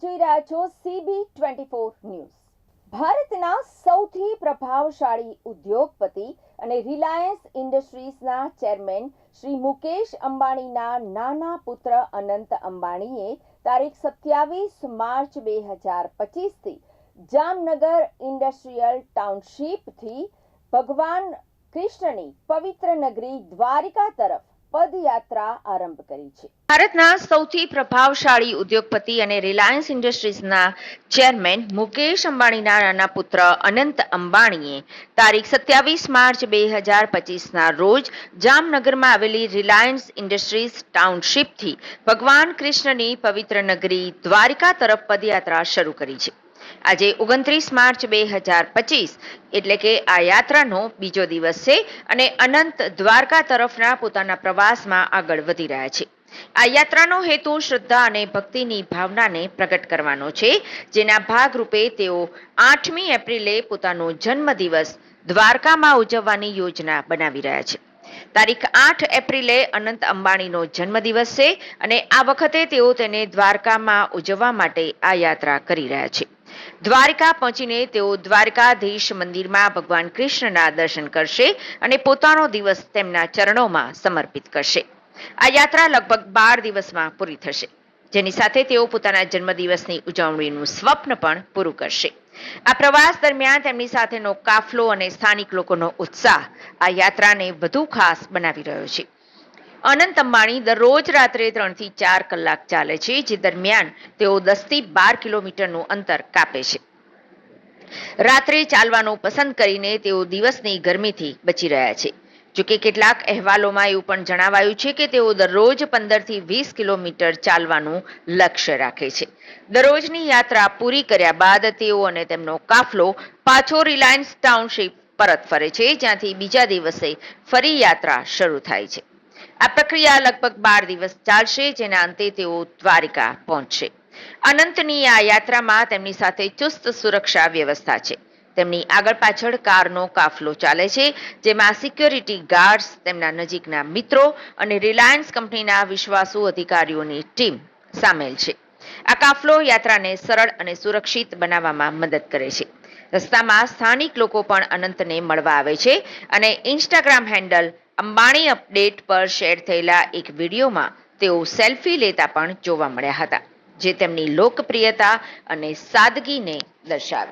જોઈ રહ્યા છો સીબી ટ્વેન્ટી ફોર ન્યૂઝ. ભારતના સૌથી પ્રભાવશાળી ઉદ્યોગપતિ અને રિલાયન્સ ઇન્ડસ્ટ્રીઝના ચેરમેન શ્રી મુકેશ અંબાણીના નાના પુત્ર અનંત અંબાણીએ તારીખ સત્યાવીસ માર્ચ બે હજાર પચીસથી જામનગર ઇન્ડસ્ટ્રીયલ ટાઉનશીપથી ભગવાન કૃષ્ણની પવિત્ર નગરી દ્વારિકા તરફ પદયાત્રા આરંભ કરી છે. ભારતના સૌથી પ્રભાવશાળી ઉદ્યોગપતિ અને રિલાયન્સ ઇન્ડસ્ટ્રીઝના ચેરમેન મુકેશ અંબાણીના નાના પુત્ર અનંત અંબાણીએ તારીખ સત્યાવીસ માર્ચ બે હજાર પચીસના રોજ જામનગરમાં આવેલી રિલાયન્સ ઇન્ડસ્ટ્રીઝ ટાઉનશીપથી ભગવાન કૃષ્ણની પવિત્ર નગરી દ્વારિકા તરફ પદયાત્રા શરૂ કરી છે. આજે ઓગણત્રીસ માર્ચ બે હજાર પચીસ, એટલે કે આ યાત્રાનો બીજો દિવસ છે અને અનંત દ્વારકા તરફના પોતાના પ્રવાસમાં આગળ વધી રહ્યા છે. આ યાત્રાનો હેતુ શ્રદ્ધા અને ભક્તિની ભાવનાને પ્રગટ કરવાનો છે, જેના ભાગરૂપે તેઓ આઠમી એપ્રિલે પોતાનો જન્મદિવસ દ્વારકામાં ઉજવવાની યોજના બનાવી રહ્યા છે. તારીખ આઠ એપ્રિલે અનંત અંબાણીનો જન્મદિવસ છે અને આ વખતે તેઓ તેને દ્વારકામાં ઉજવવા માટે આ યાત્રા કરી રહ્યા છે. દ્વારિકા પહોંચીને તેઓ દ્વારકાધીશ મંદિરમાં ભગવાન કૃષ્ણના દર્શન કરશે અને પોતાનો દિવસ તેમના ચરણોમાં સમર્પિત કરશે. આ યાત્રા લગભગ બાર દિવસમાં પૂરી થશે. જેની સાથે તેઓ પોતાના જન્મદિવસની ઉજવણીનું સ્વપ્ન પણ પૂરું કરશે. આ પ્રવાસ દરમિયાન તેમની સાથેનો કાફલો અને સ્થાનિક લોકોનો ઉત્સાહ આ યાત્રાને વધુ ખાસ બનાવી રહ્યો છે. અનંત અંબાણી દરરોજ રાત્રે ત્રણથી ચાર કલાક ચાલે છે, જે દરમિયાન તેઓ દસથી બાર કિલોમીટરનું અંતર કાપે છે. રાત્રે ચાલવાનું પસંદ કરીને તેઓ દિવસની ગરમીથી બચી રહ્યા છે. જોકે કેટલાક અહેવાલોમાં એવું પણ જણાવાયું છે કે તેઓ દરરોજ પંદરથી વીસ કિલોમીટર ચાલવાનું લક્ષ્ય રાખે છે. દરરોજની યાત્રા પૂરી કર્યા બાદ તેઓ અને તેમનો કાફલો પાછો રિલાયન્સ ટાઉનશીપ પરત ફરે છે, જ્યાંથી બીજા દિવસે ફરી યાત્રા શરૂ થાય છે. આ પ્રક્રિયા લગભગ બાર દિવસ ચાલશે, જેના અંતે તેઓ દ્વારિકા પહોંચશે. અનંતની આ યાત્રામાં તેમની સાથે ચુસ્ત સુરક્ષા વ્યવસ્થા છે. તેમની આગળ પાછળ કારનો કાફલો ચાલે છે, જેમાં સિક્યોરિટી ગાર્ડ્સ, તેમના નજીકના મિત્રો અને રિલાયન્સ કંપનીના વિશ્વાસુ અધિકારીઓની ટીમ સામેલ છે. આ કાફલો યાત્રાને સરળ અને સુરક્ષિત બનાવવામાં મદદ કરે છે. રસ્તામાં સ્થાનિક લોકો પણ અનંતને મળવા આવે છે અને ઇન્સ્ટાગ્રામ હેન્ડલ અંબાણી અપડેટ પર શેર થયેલા એક વિડીયોમાં તેઓ સેલ્ફી લેતા પણ જોવા મળ્યા હતા, જે તેમની લોકપ્રિયતા અને સાદગીને દર્શાવે